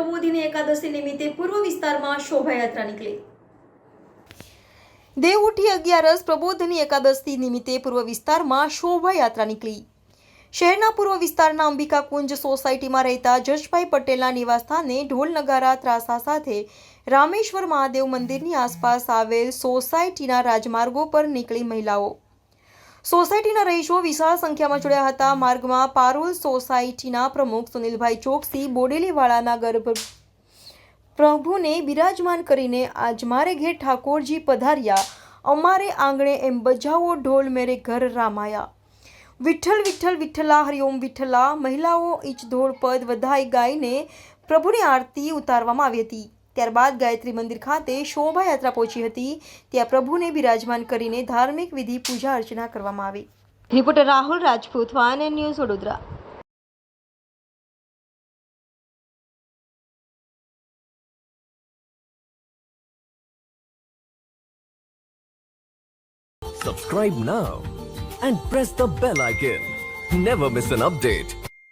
એકાદશી નિમિત્તે પૂર્વ વિસ્તારમાં શોભાયાત્રા નીકળી. દેવઉઠી અગિયારસ પ્રબોધની એકાદશી નિમિત્તે પૂર્વ વિસ્તારમાં શોભાયાત્રા નીકળી. શહેરના પૂર્વ વિસ્તારના અંબિકા કુંજ સોસાયટીમાં રહેતા જશભાઈ પટેલના નિવાસસ્થાને ઢોલ નગારા ત્રાસા સાથે રામેશ્વર મહાદેવ મંદિરની આસપાસ આવેલ સોસાયટીના રાજમાર્ગો પર નીકળી મહિલાઓ. સોસાયટીના રહીશો વિશાળ સંખ્યામાં જોડ્યા હતા. માર્ગમાં પારોલ સોસાયટીના પ્રમુખ સુનિલભાઈ ચોકસી બોડેલીવાળાના ગર્ભ પ્રભુને બિરાજમાન કરીને આજ મારે ઘેર ઠાકોરજી પધાર્યા. અમારે આંગણે એમ બજાવો ઢોલ મેરે ઘર રામાયા. વિઠ્ઠલ વિઠ્ઠલ, વિઠ્ઠલા, હરિઓમ વિઠ્ઠલા, મહિલાઓ ઈચ ધોળ પદ વધાઈ ગાઈને પ્રભુની આરતી ઉતારવામાં આવી હતી. ત્યારબાદ ગાયત્રી મંદિર ખાતે શોભાયાત્રા પહોંચી હતી ત્યાં પ્રભુને બિરાજમાન કરીને ધાર્મિક વિધિ પૂજા અર્ચના કરવામાં આવી reporter Rahul Rajput van and news Vadodara Subscribe now and press the bell icon. Never miss an update.